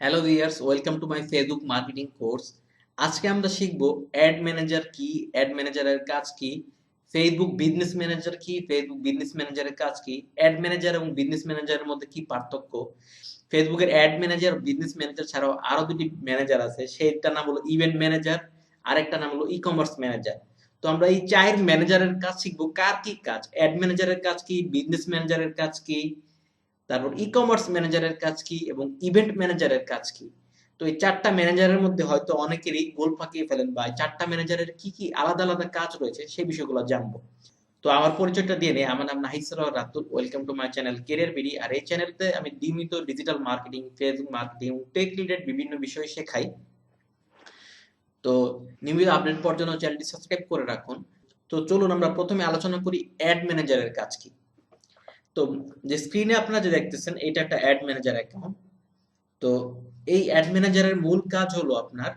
Hello viewers welcome to my Facebook marketing course আজকে আমরা শিখব অ্যাড ম্যানেজার কি অ্যাড ম্যানেজারের কাজ কি ফেসবুক বিজনেস ম্যানেজার কি ফেসবুক বিজনেস ম্যানেজারের কাজ কি অ্যাড ম্যানেজার এবং বিজনেস ম্যানেজারের মধ্যে কি পার্থক্য। ফেসবুকের অ্যাড ম্যানেজার বিজনেস ম্যানেজার ছাড়াও আরও দুটি ম্যানেজার আছে, সেইটার নাম হলো ইভেন্ট ম্যানেজার আরেকটা নাম হলো ই কমার্স ম্যানেজার তো আমরা এই চার ম্যানেজারের কাজ শিখব। কার কি কাজ? অ্যাড ম্যানেজারের কাজ কি বিজনেস ম্যানেজারের কাজ কি? তারপর ই কমার্স ম্যানেজারের কাজ কি এবং ইভেন্ট ম্যানেজারের কাজ কি? তো এই চারটা ম্যানেজারের মধ্যে হয়তো অনেকেরই গোল ফাঁকিয়ে ফেলেন বা চারটা ম্যানেজারের কি কি আলাদা আলাদা কাজ রয়েছে সেই বিষয়গুলো জানব। তো আমার পরিচয়টা দিয়ে নেই। আমার নাম নাহিসর Ratul. Welcome to my channel career BD আর এই চ্যানেলতে আমি নিয়মিত digital marketing Facebook marketing tech related বিভিন্ন বিষয় শেখাই। তো নিয়মিত আপডেট জন্য চ্যানেলটি সাবস্ক্রাইব করে রাখুন। তো চলুন আমরা প্রথমে আলোচনা করি অ্যাড ম্যানেজারের কাজ কি। তো যে স্ক্রিনে আপনারা যে দেখতেছেন এটা একটা অ্যাড ম্যানেজার অ্যাকাউন্ট তো এই অ্যাড ম্যানেজারের মূল কাজ হলো আপনার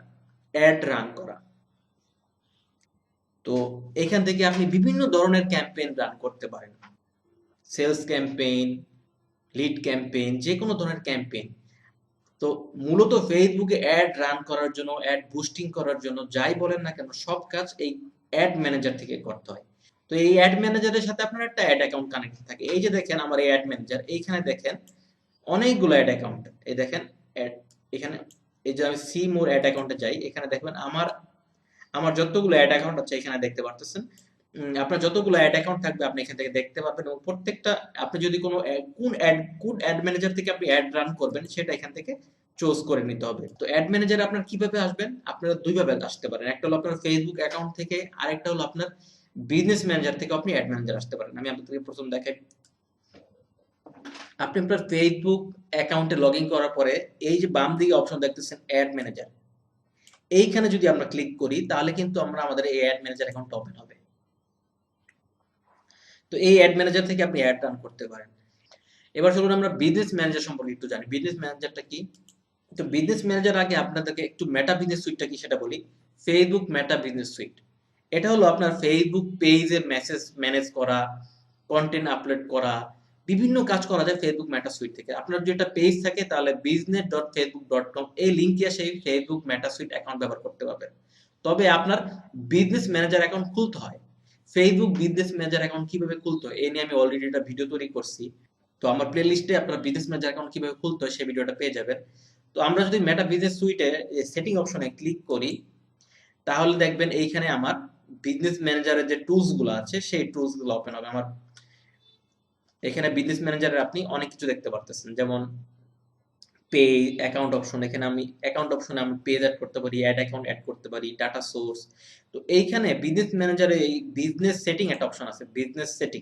অ্যাড রান করা। তো এখান থেকে আপনি বিভিন্ন ধরনের ক্যাম্পেইন রান করতে পারেন। সেলস ক্যাম্পেইন লিড ক্যাম্পেইন যে কোনো ধরনের ক্যাম্পেইন তো মূলত ফেসবুকে অ্যাড রান করার জন্য অ্যাড বুস্টিং করার জন্য, যাই বলেন না কেন, সব কাজ এই অ্যাড ম্যানেজার থেকে করতে হয়। তো এই অ্যাড ম্যানেজারের সাথে আপনার একটা অ্যাড অ্যাকাউন্ট কানেক্ট থাকে। এই যে দেখেন আমার এই অ্যাড ম্যানেজার এইখানে দেখেন অনেকগুলো অ্যাড অ্যাকাউন্ট এই দেখেন অ্যাড এখানে, এই যে আমি সি মোর অ্যাড অ্যাকাউন্টে যাই, এখানে দেখবেন আমার আমার যতগুলো অ্যাড অ্যাকাউন্ট আছে এখানে দেখতে পারতেছেন। আপনার যতগুলো অ্যাড অ্যাকাউন্ট থাকবে আপনি এখান থেকে দেখতে পাবেন এবং প্রত্যেকটা, আপনি যদি কোনো কোন অ্যাড কোন অ্যাড ম্যানেজার থেকে আপনি অ্যাড রান করবেন সেটা এখান থেকে চুজ করে নিতে হবে। তো অ্যাড ম্যানেজার আপনার কীভাবে আসবেন? আপনারা দুইভাবে আসতে পারেন। একটা হলো আপনার ফেসবুক অ্যাকাউন্ট থেকে, আরেকটা হলো আপনার বিজনেস ম্যানেজার থেকে আপনি অ্যাড ম্যানেজার আসতে পারেন। আমি আপনাদেরকে প্রথম দেখাই। আপনি আপনার ফেসবুক অ্যাকাউন্টে লগ ইন করার পরে এই যে বাম দিকে অপশন দেখতেছেন অ্যাড ম্যানেজার এইখানে যদি আমরা ক্লিক করি, তাহলে কিন্তু আমরা আমাদের এই অ্যাড ম্যানেজার অ্যাকাউন্ট ওপেন হবে। তো এই অ্যাড ম্যানেজার থেকে আপনি অ্যাড রান করতে পারেন। এবার চলুন আমরা বিজনেস ম্যানেজার সম্পর্কে একটু জানি। বিজনেস ম্যানেজারটা কি? তো বিজনেস ম্যানেজার আগে আপনাদেরকে একটু মেটা বিজনেস সুইটটা কি সেটা বলি। ফেসবুক মেটা বিজনেস সুইট এটা হলো আপনার ফেসবুক পেজে মেসেজ ম্যানেজ করা কন্টেন্ট আপলোড করা, বিভিন্ন কাজ করা যায় ফেসবুক মেটা সুইট থেকে। আপনার একটা পেজ থাকে তাহলে business dot Facebook dot com এই লিঙ্কে সেই ফেসবুক মেটা সুইট অ্যাকাউন্ট ব্যবহার করতে পারবেন। তবে আপনার বিজনেস ম্যানেজার অ্যাকাউন্ট খুলতে হয়। ফেসবুক বিজনেস ম্যানেজার অ্যাকাউন্ট কীভাবে খুলতে হয়? এই নিয়ে আমি অলরেডি একটা ভিডিও তৈরি করছি। তো আমার প্লে লিস্টে আপনার বিজনেস ম্যানেজার অ্যাকাউন্ট কীভাবে খুলতে হয় সেই ভিডিওটা পেয়ে যাবেন। তো আমরা যদি মেটা বিজনেস সুইটে সেটিং অপশনে ক্লিক করি, তাহলে দেখবেন এইখানে আমার বিজনেস ম্যানেজারের যে টুলসগুলো আছে, সেই টুলসগুলো ওপেন হবে। আমার এখানে বিজনেস ম্যানেজারের আপনি অনেক কিছু দেখতে পারতেছেন। যেমন পে অ্যাকাউন্ট অপশন এখানে আমি অ্যাকাউন্ট অপশনে আমি পেজ অ্যাড করতে পারি অ্যাড অ্যাকাউন্ট অ্যাড করতে পারি ডাটা সোর্স তো এইখানে বিজনেস ম্যানেজারে এই বিজনেস সেটিং একটা অপশন আছে বিজনেস সেটিং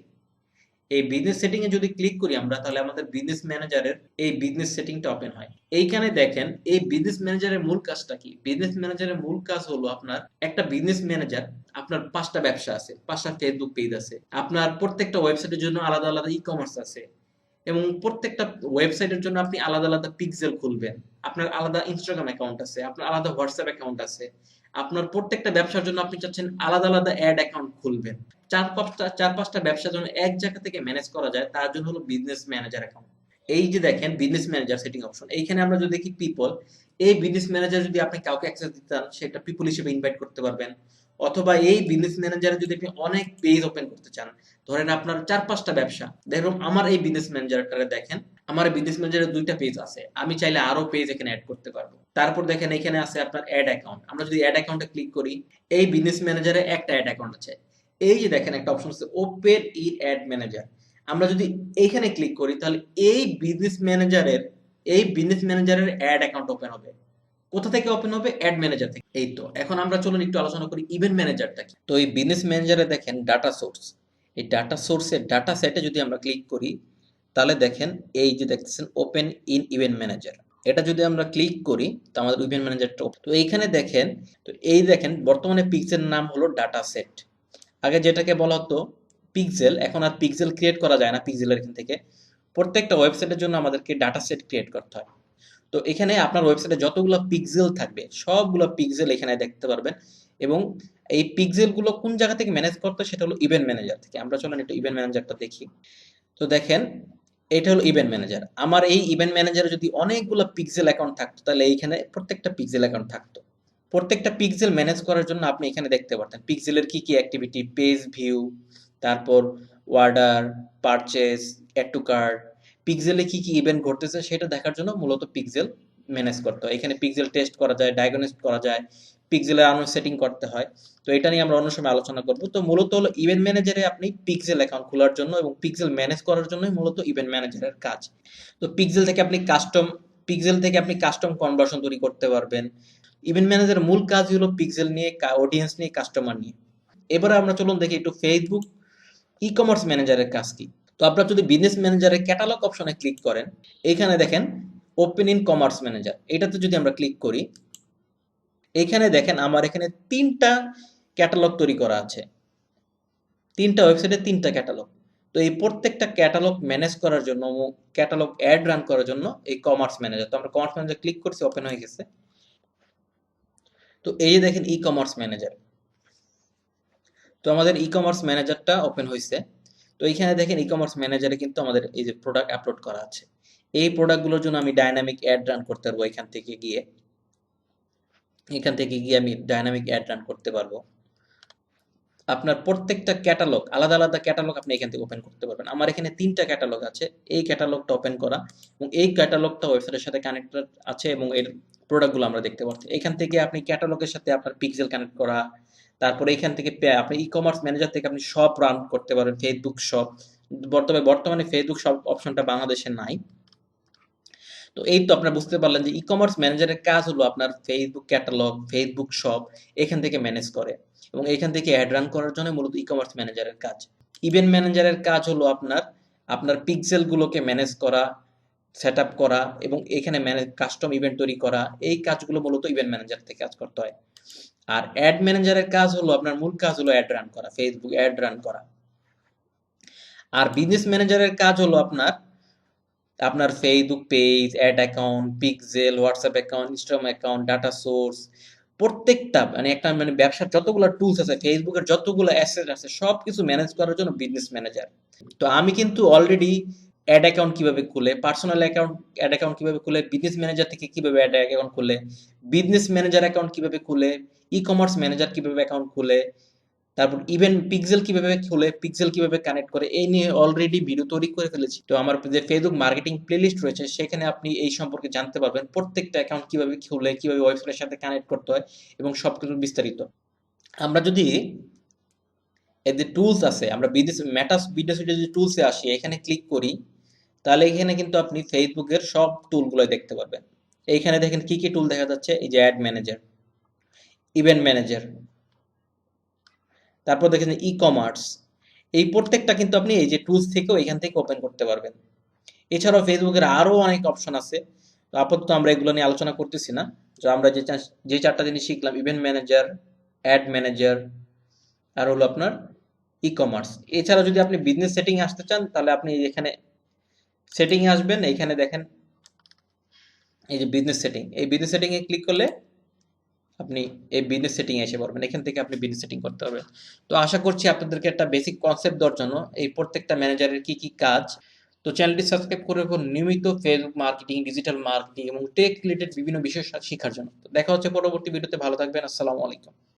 এই বিজনেস সেটিং এ যদি ক্লিক করি আমরা, তাহলে আমাদের বিজনেস ম্যানেজারের এই বিজনেস সেটিংটা ওপেন হয়। এইখানে দেখেন, এই বিজনেস ম্যানেজারের মূল কাজটা কি? বিজনেস ম্যানেজারের মূল কাজ হলো আপনার একটা বিজনেস ম্যানেজার আপনার পাঁচটা ব্যবসা আছে, পাঁচটা ফেসবুক পেজ আছে, আপনার প্রত্যেকটা ওয়েবসাইটের জন্য আলাদা আলাদা ই কমার্স আছে, এবং প্রত্যেকটা ওয়েবসাইটের জন্য আপনি আলাদা আলাদা পিক্সেল খুলবেন, আপনার আলাদা ইনস্টাগ্রাম অ্যাকাউন্ট আছে, আপনার আলাদা হোয়াটসঅ্যাপ অ্যাকাউন্ট আছে, আপনার প্রত্যেকটা ব্যবসার জন্য আপনি চাচ্ছেন আলাদা আলাদা অ্যাড অ্যাকাউন্ট খুলবেন। চার পাঁচটা চার পাঁচটা ব্যবসার জন্য এক জায়গা থেকে ম্যানেজ করা যায়, তার জন্য হলো বিজনেস ম্যানেজার অ্যাকাউন্ট এই যে দেখেন বিজনেস ম্যানেজার সেটিং অপশন এইখানে আমরা যদি দেখি পিপল এই বিজনেস ম্যানেজার যদি আপনি কাউকে অ্যাক্সেস দিতে চান সেটা পিপল হিসেবে ইনভাইট করতে পারবেন। অথবা এই বিজনেস ম্যানেজারে যদি আপনি অনেক পেজ ওপেন করতে চান, ধরেন আপনার চার পাঁচটা ব্যবসা দেখুন আমার এই বিজনেস ম্যানেজারটা দেখেন, আমার বিজনেস ম্যানেজারের দুইটা পেজ আছে, আমি চাইলে আরও পেজ এখানে অ্যাড করতে পারব। তারপর দেখেন, এখানে আছে আপনার অ্যাড অ্যাকাউন্ট আমরা যদি অ্যাড অ্যাকাউন্টে ক্লিক করি, এই বিজনেস ম্যানেজারে একটা অ্যাড অ্যাকাউন্ট আছে। এই যে দেখেন একটা অপশন আছে ওপেন ইন অ্যাড ম্যানেজার আমরা যদি এইখানে ক্লিক করি, তাহলে এই বিজনেস ম্যানেজারের এই বিজনেস ম্যানেজারের অ্যাড অ্যাকাউন্ট ওপেন হবে। কোথা থেকে ওপেন হবে? অ্যাড ম্যানেজার থেকে। এই তো, এখন আমরা চলুন একটু আলোচনা করি ইভেন্ট ম্যানেজারটা কি। তো এই বিজনেস ম্যানেজারে দেখেন ডাটা সোর্স এই ডাটা সোর্সের ডাটা সেটে যদি আমরা ক্লিক করি, তাহলে দেখেন এই যে দেখতেছেন ওপেন ইন ইভেন্ট ম্যানেজার এটা যদি আমরা ক্লিক করি, তো আমাদের ইভেন্ট ম্যানেজারটা তো এইখানে দেখেন, তো এই দেখেন বর্তমানে পিক্সেল নাম হলো ডাটা সেট আগে যেটাকে বলা হতো পিক্সেল এখন আর পিক্সেল ক্রিয়েট করা যায় না পিক্সেলের এখান থেকে। প্রত্যেকটা ওয়েবসাইটের জন্য আমাদেরকে ডাটা সেট ক্রিয়েট করতে হয়। তো এখানে আপনার ওয়েবসাইটে যতগুলো পিক্সেল থাকবে, সবগুলো পিক্সেল এখানে দেখতে পারবেন এবং এই পিক্সেলগুলো কোন জায়গা থেকে ম্যানেজ করতে সেটা হলো ইভেন্ট ম্যানেজার থেকে। আমরা চলেন একটু ইভেন্ট ম্যানেজারটা দেখি। তো দেখেন, এটা হলো ইভেন্ট ম্যানেজার আমার এই ইভেন্ট ম্যানেজারে যদি অনেকগুলো পিক্সেল অ্যাকাউন্ট থাকতো, তাহলে এইখানে প্রত্যেকটা পিক্সেল অ্যাকাউন্ট থাকতো। প্রত্যেকটা পিক্সেল ম্যানেজ করার জন্য আপনি এখানে দেখতে পারতেন। পিক্সেলের কি কি অ্যাক্টিভিটি পেজ ভিউ তারপর order purchase add to cart পিক্সেলে কি কি ইভেন্ট ঘটতেছে সেটা দেখার জন্য মূলত পিক্সেল ম্যানেজ করতে হয়। এখানে পিক্সেল টেস্ট করা যায় ডায়াগনোস করা যায় পিক্সেলের আনো সেটিং করতে হয়। তো এটা নিয়ে আমরা অন্য সময় আলোচনা করব। তো মূলত হলো ইভেন্ট ম্যানেজারে আপনি পিক্সেল অ্যাকাউন্ট খোলার জন্য এবং পিক্সেল ম্যানেজ করার জন্যই মূলত ইভেন্ট ম্যানেজারের কাজ। তো পিক্সেল থেকে আপনি কাস্টম পিক্সেল থেকে আপনি কাস্টম কনভার্সন তৈরি করতে পারবেন। ইভেন্ট ম্যানেজারের মূল কাজ হলো পিক্সেল নিয়ে অডিয়েন্স নিয়ে কাস্টমার নিয়ে। এবারে আমরা চলুন দেখি একটু ফেসবুক ই কমার্স ম্যানেজারের কাজ কি। তো আপনারা যদি বিজনেস ম্যানেজারের ক্যাটালগ অপশনে ক্লিক করেন, এখানে দেখেন ওপেন ইন কমার্স ম্যানেজার এটাতে যদি আমরা ক্লিক করি, এখানে দেখেন আমার এখানে তিনটা ক্যাটালগ তৈরি করা আছে। তিনটা ওয়েবসাইটে তিনটা ক্যাটালগ তো এই প্রত্যেকটা ক্যাটালগ ম্যানেজ করার জন্য ক্যাটালগ অ্যাড রান করার জন্য এই কমার্স ম্যানেজার তো আমরা কমার্স ম্যানেজার ক্লিক করছি ওপেন হয়ে গেছে। তো এই যে দেখেন ই কমার্স ম্যানেজার তো আমাদের ই কমার্স ম্যানেজারটা ওপেন হয়েছে তো এইখানে দেখেন ই কমার্স ম্যানেজারে কিন্তু আমাদের এই যে প্রোডাক্ট আপলোড করা আছে। এই প্রোডাক্টগুলোর জন্য আমি ডাইনামিক অ্যাড রান করতে পারব এখান থেকে গিয়ে। এখান থেকে গিয়ে আমি ডাইনামিক অ্যাড রান করতে পারব। আপনার প্রত্যেকটা ক্যাটালগ আলাদা আলাদা ক্যাটালগ আপনি এখান থেকে ওপেন করতে পারবেন। আমার এখানে তিনটা ক্যাটালগ আছে। এই ক্যাটালগটা ওপেন করা এবং এই ক্যাটালগটা ওয়েবসাইটের সাথে কানেক্টেড আছে এবং এর প্রোডাক্টগুলো আমরা দেখতে পাচ্ছি। এখান থেকে আপনি ক্যাটালগের সাথে আপনার পিক্সেল কানেক্ট করা, তারপরে এখান থেকে আপনি ই কমার্স ম্যানেজার থেকে আপনি শপ রান করতে পারেন ফেসবুক শপ বর্তমানে বর্তমানে ফেসবুক শপ অপশনটা বাংলাদেশে নাই। তো এই তো আপনারা বুঝতে পারলেন যে ই কমার্স ম্যানেজারের কাজ হলো আপনার ফেসবুক ক্যাটালগ ফেসবুক শপ এখান থেকে ম্যানেজ করে এবং এখান থেকে অ্যাড রান করার জন্য মূলত ই কমার্স ম্যানেজারের কাজ। ইভেন্ট ম্যানেজারের কাজ হলো আপনার আপনার পিক্সেলগুলোকে ম্যানেজ করা সেট আপ করা এবং এখানে ম্যানেজ কাস্টম ইভেন্ট তৈরি করা, এই কাজগুলো মূলত ইভেন্ট ম্যানেজার থেকে কাজ করতে হয়। আর অ্যাড ম্যানেজারের কাজ হলো, আপনার মূল কাজ হলো অ্যাড রান করা ফেসবুক অ্যাড রান করা। আর বিজনেস ম্যানেজারের কাজ হলো আপনার আপনার Facebook page ad account pixel WhatsApp account Instagram account data source প্রত্যেকটা মানে একটা মানে ব্যবসার যতগুলো টুলস আছে ফেসবুকের যতগুলো অ্যাসেট আছে সব কিছু ম্যানেজ করার জন্য বিজনেস ম্যানেজার তো আমি কিন্তু অলরেডি অ্যাড অ্যাকাউন্ট কীভাবে খুলে? পার্সোনাল অ্যাকাউন্ট অ্যাড অ্যাকাউন্ট কীভাবে খুলে? বিজনেস ম্যানেজার থেকে কীভাবে অ্যাড অ্যাকাউন্ট খুলে? বিজনেস ম্যানেজার অ্যাকাউন্ট কীভাবে খুলে? ই কমার্স ম্যানেজার কীভাবে অ্যাকাউন্ট খুলে? তারপর ইভেন পিক্সেল কীভাবে খুলে? পিক্সেল কীভাবে কানেক্ট করে? এই নিয়ে অলরেডি ভিডিও তৈরি করে ফেলেছি। তো আমার যে ফেসবুক মার্কেটিং প্লেলিস্ট রয়েছে, সেখানে আপনি এই সম্পর্কে জানতে পারবেন প্রত্যেকটা অ্যাকাউন্ট কীভাবে খুলে, কীভাবে ওয়েবসাইটের সাথে কানেক্ট করতে হয় এবং সবকিছু বিস্তারিত। আমরা যদি যে টুলস আছে, আমরা বিদেশ মেটাস বিদেশ যদি টুলসে আসি, এখানে ক্লিক করি। তাহলে এখানে কিন্তু আপনি ফেসবুকের সব টুলগুলো দেখতে পারবেন। এইখানে দেখেন কি কি টুল দেখা যাচ্ছে? এই যে অ্যাড ম্যানেজার ইভেন্ট ম্যানেজার তারপর দেখেন ই কমার্স এই প্রত্যেকটা কিন্তু আপনি এই যে টুলস থেকেও এখান থেকে ওপেন করতে পারবেন। এছাড়াও ফেসবুকের আরও অনেক অপশন আছে। তো আপাতত আমরা এগুলো নিয়ে আলোচনা করতেছি না। তো আমরা যে যে চারটা জিনিস শিখলাম ইভেন্ট ম্যানেজার অ্যাড ম্যানেজার আর হলো আপনার ই কমার্স এছাড়া যদি আপনি বিজনেস সেটিং আসতে চান, তাহলে আপনি এখানে সেটিং আসবেন এখানে দেখেন, এই যে বিজনেস সেটিং এই বিজনেস সেটিং এ ক্লিক করলে আপনি এই বিজনেস সেটিং এসে পারবেন এখান থেকে আপনি বিজনেস সেটিং করতে পারবেন। তো আশা করছি আপনাদেরকে একটা বেসিক কনসেপ্ট দেওয়ার জন্য এই প্রত্যেকটা ম্যানেজারের কি কি কাজ। তো চ্যানেলটি সাবস্ক্রাইব করে রাখুন। নিয়মিত ফেসবুক মার্কেটিং ডিজিটাল মার্কেটিং এবং টেক রিলেটেড বিভিন্ন বিষয় শেখার জন্য। তো দেখা হচ্ছে পরবর্তী ভিডিওতে ভালো থাকবেন। আসসালামু আলাইকুম।